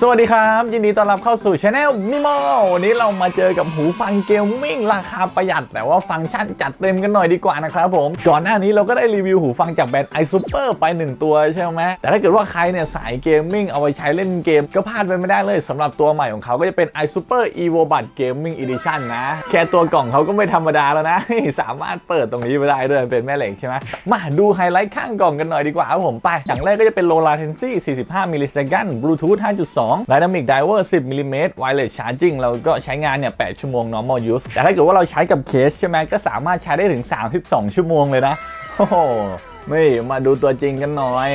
สวัสดีครับ ยินดีต้อนรับเข้าสู่ช anel มิโมวันนี้เรามาเจอกับหูฟังเกมมิ่งราคาประหยัด แต่ว่าฟังก์ชันจัดเต็มกันหน่อยดีกว่านะครับผม ก่อนหน้านี้เราก็ได้รีวิวหูฟังจากแบรนด์ iSuper ไป 1 ตัวใช่ไหมแต่ถ้าเกิดว่าใครเนี่ยสายเกมมิ่งเอาไว้ใช้เล่นเกม ก็พลาดไปไม่ได้เลยสำหรับตัวใหม่ของเขาก็จะเป็น iSuper Evo Buds Gaming Edition นะ แค่ตัวกล่องเขาก็ไม่ธรรมดาแล้วนะ สามารถเปิดตรงนี้ไปได้ด้วยเป็นแม่เหล็กใช่ไหมมาดูไฮไลท์ข้างกล่องกันหน่อยดีกว่าครับผมไปอย่างแรกก็จะเป็น low latency 45มิลลิเซคัน Bluetooth 5.2 Dynamic Driver 10มิลลิเมตร Wireless Charging เราก็ใช้งานเนี่ย 8 ชั่วโมง normal use แต่ถ้าเกิดว่าเราใช้กับเคสใช่ไหมก็สามารถใช้ได้ถึง 32 ชั่วโมงเลยนะโอ้โหนี่มาดูตัวจริงกันหน่อย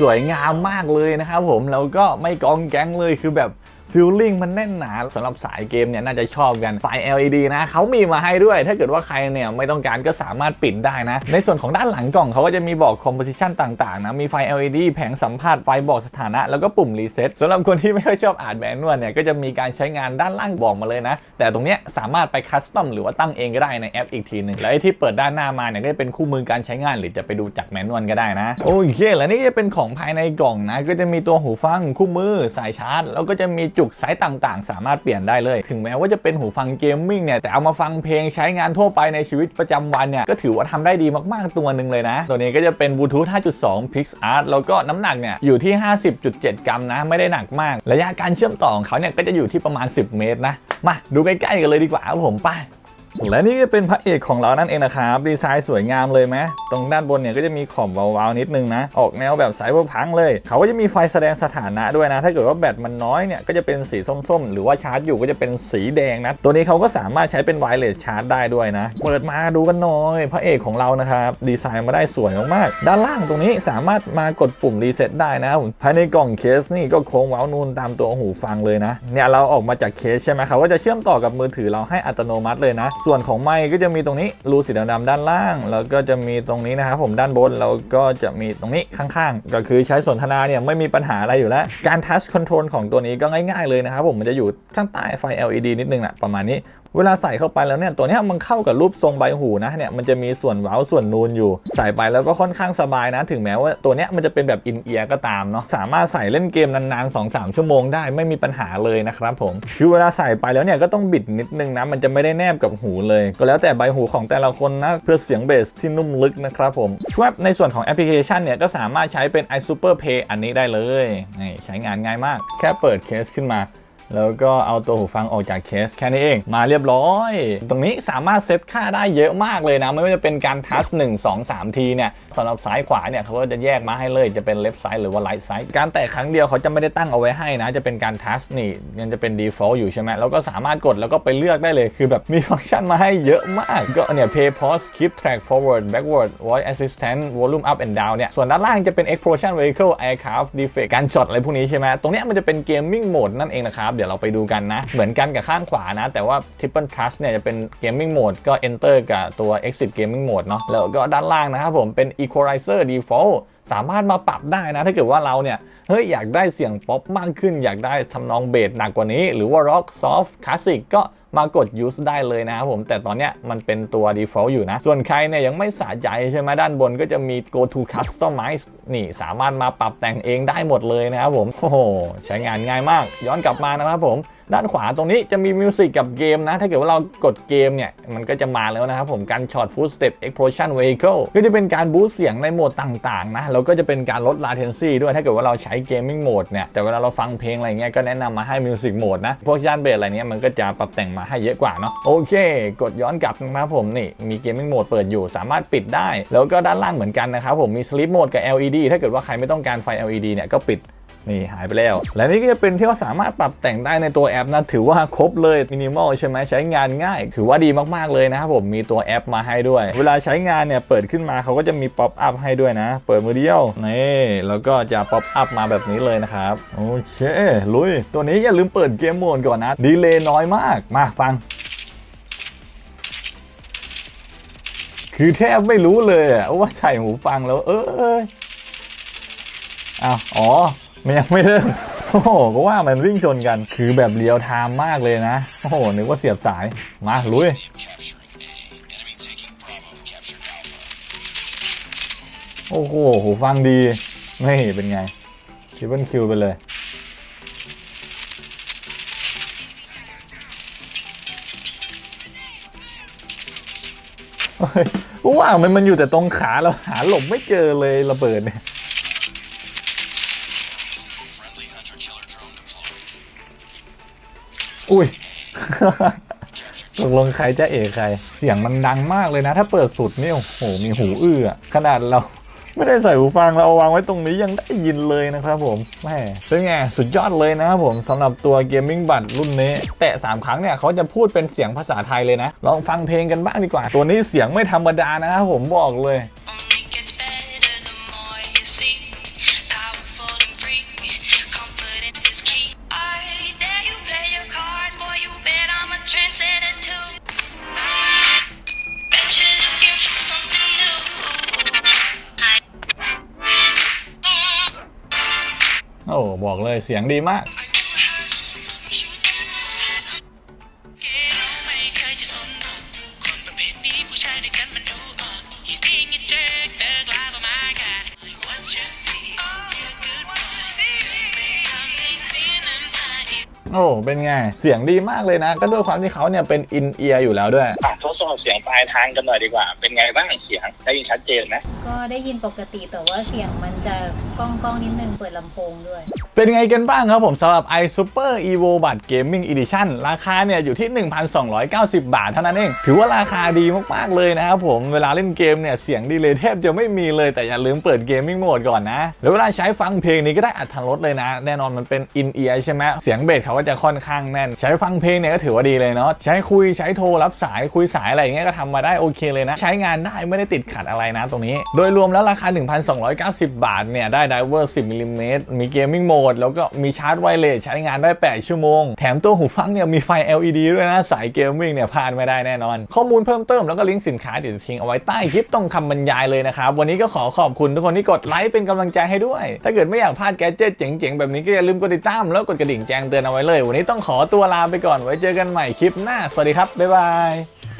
สวยงามมากเลยนะครับผมแล้วก็ไม่กองแก๊งเลยคือแบบ ฟิลลิ่งมันแน่นหนาสำหรับสายเกมเนี่ยน่าจะชอบกันไฟ LED นะเขามีมาให้ด้วย ถ้าเกิดว่าใครเนี่ยไม่ต้องการก็สามารถปิดได้นะ ในส่วนของด้านหลังกล่องเขาก็จะมีบอกคอมโพสิชันต่างๆนะมีไฟ LED แผงสัมผัสไฟบอกสถานะแล้วก็ปุ่มรีเซ็ตสำหรับคนที่ไม่ค่อยชอบอ่านแมนนวลเนี่ยก็จะมีการใช้งานด้านล่างบอกมาเลยนะ แต่ตรงเนี้ยสามารถไปคัสตอมหรือว่าตั้งเองก็ได้ในแอปอีกทีหนึ่งและไอที่เปิดด้านหน้ามาเนี่ยก็จะเป็นคู่มือการใช้งาน หรือจะไปดูจากแมนนวลก็ได้นะโอเคแล้วนี่จะเป็นของภายในกล่องนะก็จะมีตัวหูฟังคู่มือสายชาร์จ แล้วก็จะมีจุกไซส์ต่างๆ สามารถเปลี่ยนได้เลย ถึงแม้ว่าจะเป็นหูฟังเกมมิ่งเนี่ยแต่เอามาฟังเพลงใช้งานทั่วไปในชีวิตประจำวันเนี่ยก็ถือว่าทำได้ดีมากๆตัวหนึ่งเลยนะ ตัวนี้ก็จะเป็นบลูทูธ 5.2 PixArt แล้วก็น้ำหนักเนี่ยอยู่ที่ 50.7 กรัมนะไม่ได้หนักมาก ระยะการเชื่อมต่อของเขาเนี่ยก็จะอยู่ที่ประมาณ 10 เมตรนะมาดูใกล้ๆกันเลยดีกว่าครับผมไป และนี่ก็เป็นพระเอกของเรานั่นเองนะครับ ดีไซน์สวยงามเลยไหมตรงด้านบนเนี่ยก็จะมีขอบวาวๆนิดนึงนะ ออกแนวแบบสายเวอร์พังเลย เขาก็จะมีไฟแสดงสถานะด้วยนะ ถ้าเกิดว่าแบตมันน้อยเนี่ยก็จะเป็นสีส้มๆ หรือว่าชาร์จอยู่ก็จะเป็นสีแดงนะ ตัวนี้เขาก็สามารถใช้เป็นไวเลสชาร์จได้ด้วยนะ เปิดมาดูกันหน่อย พระเอกของเรานะครับ ดีไซน์มาได้สวยมากๆ ด้านล่างตรงนี้สามารถมากดปุ่มรีเซ็ตได้นะภายในกล่องเคสนี่ก็โค้งเว้านูนตามตัวหูฟังเลยนะ เนี่ยเราออกมาจากเคสใช่ไหมเขาก็จะเชื่อมต่อกับมือถือเราให้อัตโนมัติเลยนะส่วนของไม้ก็จะมีตรงนี้รูสีดำๆด้านล่าง แล้วก็จะมีตรงนี้นะครับผมด้านบนแล้วก็จะมีตรงนี้ข้างๆ ก็คือใช้สนทนาเนี่ยไม่มีปัญหาอะไรอยู่แล้ว การทัชคอนโทรลของตัวนี้ก็ง่ายๆเลยนะครับผมมันจะอยู่ข้างใต้ไฟ LED นิดนึงแหละประมาณนี้ เวลาใส่เข้าไปแล้วเนี่ยตัวนี้มันเข้ากับรูปทรงใบหูนะเนี่ยมันจะมีส่วนเว้าส่วนนูนอยู่ ใส่ไปแล้วก็ค่อนข้างสบายนะ ถึงแม้ว่าตัวนี้มันจะเป็นแบบอินเอียร์ก็ตามเนาะสามารถใส่เล่นเกมนานๆ 2-3 ชั่วโมงได้ไม่มีปัญหาเลยนะครับผมคือเวลาใส่ไปแล้วเนี่ยก็ต้องบิดนิดนึงนะมันจะไม่ได้แนบกับหูเลย ก็แล้วแต่ใบหูของแต่ละคนนะเพื่อเสียงเบสที่นุ่มลึกนะครับผมช่วยในส่วนของแอปพลิเคชันเนี่ยก็สามารถใช้เป็น iSuper Pay อันนี้ได้เลยใช้งานง่ายมาก แค่เปิดเคสขึ้นมา แล้วก็เอาตัวหูฟังออกจากเคสแค่นี้เอง มาเรียบร้อย ตรงนี้สามารถเซตค่าได้เยอะมากเลยนะ ไม่ว่าจะเป็นการทัช1 2 3 ทีเนี่ยสำหรับซ้ายขวาเนี่ยเขาก็จะแยกมาให้เลยจะเป็นเลฟ t ไซ d ์หรือว่าไ i ท์ไซ d ์การแตะครั้งเดียวเขาจะไม่ได้ตั้งเอาไว้ให้นะ จะเป็นการทัชนี่ยังจะเป็น default อยู่ใช่ไหมแล้วก็สามารถกดแล้วก็ไปเลือกได้เลยคือแบบมีฟังก์ชันมาให้เยอะมาก ก็เนี่ย play pause keep track forward backward voice assistant volume up and down เนี่ยส่วนด้านล่างจะเป็น explosion vehicle aircraft defect การช็อตอะไรพวกนี้ใช่ไหมตรงเนี้ยมันจะเป็น gaming mode นั่นเองนะครับเดี๋ยวเราไปดูกันนะ เหมือนกันกับข้างขวานะ แต่ว่า triple Trust เนี่ยจะเป็น gaming mode ก็ enter กับตัว exit gaming mode เนาะแล้วก็ด้านล่างนะครับผมเป็น equalizer default สามารถมาปรับได้นะ ถ้าเกิดว่าเราเนี่ยเฮ้ยอยากได้เสียงป๊อปมากขึ้น อยากได้ทำนองเบสหนักกว่านี้ หรือว่า rock soft classic ก็มากด use ได้เลยนะครับผมแต่ตอนเนี้ยมันเป็นตัว default อยู่นะ ส่วนใครเนี่ยยังไม่สะใจใช่ไหมด้านบนก็จะมี go to customize นี่สามารถมาปรับแต่งเองได้หมดเลยนะครับผม โอ้โห ใช้งานง่ายมาก ย้อนกลับมานะครับผม ด้านขวาตรงนี้จะมีมิวสิกกับเกมนะ ถ้าเกิดว่าเรากดเกมเนี่ย มันก็จะมาแล้วนะครับผมการช็อต full step explosion vehicle ก็จะเป็นการบูสต์เสียงในโหมดต่างๆนะแล้วก็จะเป็นการลด latency ด้วยถ้าเกิดว่าเราใช้อ้เกมมิ่งโหมดเนี่ยแต่เวลาเราฟังเพลงอะไรเงี้ยก็แนะนำมาให้มิวสิกโหมดนะ พวกย่านเบสอะไรเนี้ยมันก็จะปรับแต่งมาให้เยอะกว่าเนาะโอเค กดย้อนกลับนะครับผมนี่มีเกมมิ่งโหมดเปิดอยู่ สามารถปิดได้ แล้วก็ด้านล่างเหมือนกันนะครับผมมีสลิปโหมดกับ LED ถ้าเกิดว่าใครไม่ต้องการไฟ LED เนี่ยก็ปิด นี่หายไปแล้ว และนี่ก็จะเป็นที่ว่าสามารถปรับแต่งได้ในตัวแอปนะถือว่าครบเลยมินิมอลใช่ไหมใช้งานง่าย ถือว่าดีมากๆเลยนะครับผมมีตัวแอปมาให้ด้วย เวลาใช้งานเนี่ยเปิดขึ้นมาเขาก็จะมีป๊อปอัพให้ด้วยนะ เปิดมือเดียวนี่แล้วก็จะป๊อปอัพมาแบบนี้เลยนะครับโอเคลุย ตัวนี้อย่าลืมเปิดเกมโหมดก่อนนะดีเลย์น้อยมากมาฟังคือแทบไม่รู้เลยว่าใส่หูฟังแล้ว เอออ้าวอ๋อ มันยังไม่เริ่ม โอ้โห ก็ว่ามันวิ่งชนกัน คือแบบเรียวไทม์มากเลยนะ โอ้โห นึกว่าเสียบสาย มาลุยโอ้โห หูฟังดีนี่เป็นไงทริปเปิลคิวไปเลยเฮ้ยว่ามันมันอยู่แต่ตรงขาเราหาหลบไม่เจอเลยระเบิดเนี่ย อุ้ยตกลงใครจะเอกใคร เสียงมันดังมากเลยนะ ถ้าเปิดสุดนี่โอ้โหมีหูอื้อขนาดเราไม่ได้ใส่หูฟังเราเอาวางไว้ตรงนี้ยังได้ยินเลยนะครับผมแหมเป็นไงสุดยอดเลยนะครับผมสำหรับตัวเกมมิ่งบัตรุ่นนี้ แตะ3ครั้งเนี่ยเขาจะพูดเป็นเสียงภาษาไทยเลยนะ ลองฟังเพลงกันบ้างดีกว่า ตัวนี้เสียงไม่ธรรมดานะครับผมบอกเลย ม่ทำให้เสียน้ำตาอีกโอ้ เป็นไง เสียงดีมากเลยนะ ก็ด้วยความที่เขาเนี่ยเป็นอินเอียร์อยู่แล้วด้วย อะทดสอบเสียงปลายทางกันหน่อยดีกว่า เป็นไงบ้างเสียงได้ยินชัดเจนไหม ก็ได้ยินปกติแต่ว่าเสียงมันจะก้องก้องๆนิดนึงเปิดลำโพงด้วย เป็นไงกันบ้างครับผมสำหรับ iSuper Evo บัตร Gaming Edition ราคาเนี่ยอยู่ที่ 1,290 บาทเท่านั้นเอง ถือว่าราคาดีมากๆเลยนะครับผมเวลาเล่นเกมเนี่ยเสียงดีเลยแทบจะไม่มีเลยแต่อย่าลืมเปิด Gaming Mode ก่อนนะแล้วเวลาใช้ฟังเพลงนี้ก็ได้อัตรถรสเลยนะ แน่นอนมันเป็น in ear ใช่ไหมเสียงเบสเขาก็จะค่อนข้างแน่น ใช้ฟังเพลงเนี่ยก็ถือว่าดีเลยเนาะใช้คุยใช้โทรรับสายคุยสายอะไรอย่างเงี้ยก็ทำมาได้โอเคเลยนะ ใช้งานได้ไม่ได้ติดขัดอะไรนะตรงนี้ โดยรวมแล้วราคา 1,290 บาทเนี่ยได้ไดเวอร์10มิลลิเมตรมีเกมมิ่งโหมดแล้วก็มีชาร์จไวเลสใช้งานได้ 8 ชั่วโมง แถมตัวหูฟังเนี่ยมีไฟ LED ด้วยนะ สายเกมมิ่งเนี่ยพลาดไม่ได้แน่นอน ข้อมูลเพิ่มเติมแล้วก็ลิงก์สินค้าเดี๋ยวทิ้งเอาไว้ใต้คลิปตรงคำบรรยายเลยนะครับ วันนี้ก็ขอขอบคุณทุกคนที่กดไลค์เป็นกำลังใจให้ด้วย ถ้าเกิดไม่อยากพลาดแกเจิตเจ๋งๆแบบนี้ก็อย่าลืมกดติดตามแล้วกดกระดิ่งแจ้งเตือนเอาไว้เลย วันนี้ต้องขอตัวลาไปก่อนไว้เจอกันใหม่คลิปหน้าสวัสดีครับบ๊ายบาย